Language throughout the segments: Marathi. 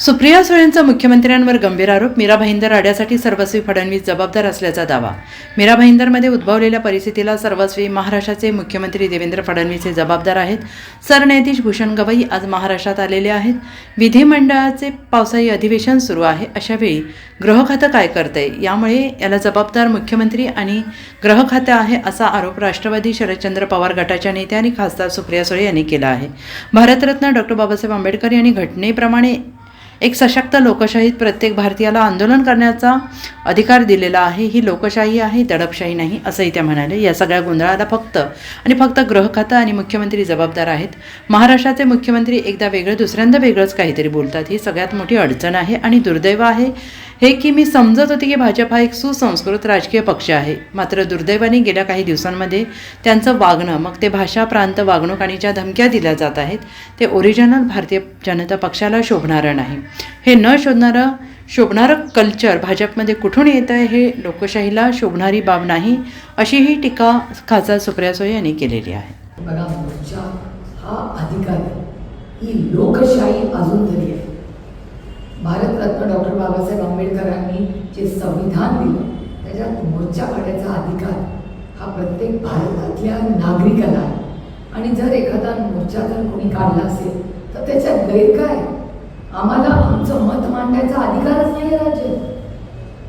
सुप्रिया सुळेंचा मुख्यमंत्र्यांवर गंभीर आरोप मीरा भाईंदर आड्यासाठी सर्वस्वी फडणवीस जबाबदार असल्याचा दावा. मीरा भाईंदरमध्ये उद्भवलेल्या परिस्थितीला सर्वस्वी महाराष्ट्राचे मुख्यमंत्री देवेंद्र फडणवीस हे जबाबदार आहेत. सरन्यायाधीश भूषण गवई आज महाराष्ट्रात आलेले आहेत. विधिमंडळाचे पावसाळी अधिवेशन सुरू आहे. अशावेळी गृहखातं काय करतंय? यामुळे याला जबाबदार मुख्यमंत्री आणि गृहखातं आहे असा आरोप राष्ट्रवादी शरदचंद्र पवार गटाच्या नेत्या आणि खासदार सुप्रिया सुळे यांनी केला आहे. भारतरत्न डॉक्टर बाबासाहेब आंबेडकर यांनी घटनेप्रमाणे एक सशक्त लोकशाहीत प्रत्येक भारतीयाला आंदोलन करण्याचा अधिकार दिलेला आहे. ही लोकशाही आहे दडपशाही नाही असंही त्या म्हणाले या सगळ्या गोंधळाला फक्त आणि फक्त गृह खातं आणि मुख्यमंत्री जबाबदार आहेत. महाराष्ट्राचे मुख्यमंत्री एकदा वेगळं दुसऱ्यांदा वेगळंच काहीतरी बोलतात. ही सगळ्यात मोठी अडचण आहे आणि दुर्दैव आहे हे की मी समजत होते की भाजप हा एक सुसंस्कृत राजकीय पक्ष आहे. मात्र दुर्दैवाने गेल्या काही दिवसांमध्ये त्यांचं वागणं मग ते भाषा प्रांत वागणूक आणि ज्या धमक्या दिल्या जात आहेत ते ओरिजिनल भारतीय जनता पक्षाला शोभणारं नाही. हे न शोधणारं शोभणारं कल्चर भाजपमध्ये कुठून येतं आहे हे लोकशाहीला शोभणारी बाब नाही अशी ही टीका खासदार सुप्रिया सोय यांनी केलेली आहे. हा अधिकार आहे. ही लोकशाही अजून तरी आहे. भारतरत्न डॉक्टर बाबासाहेब आंबेडकरांनी जे संविधान दिलं त्याच्यात मोर्चा काढायचा अधिकार हा प्रत्येक भारतातल्या नागरिकाला आहे. आणि जर एखादा मोर्चा जर कोणी काढला असेल तर त्याच्यात गैर काय आम्हाला आमचं मत मांडण्याचा अधिकारच नाही आहे राज्यात.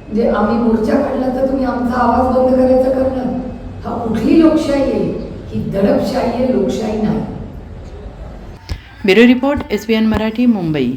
म्हणजे आम्ही मोर्चा काढला तर तुम्ही आमचा आवाज बंद करायचा करणार. हा कुठली लोकशाही आहे? ही दडपशाही आहे लोकशाही नाही. Bureau report S B N Marathi Mumbai.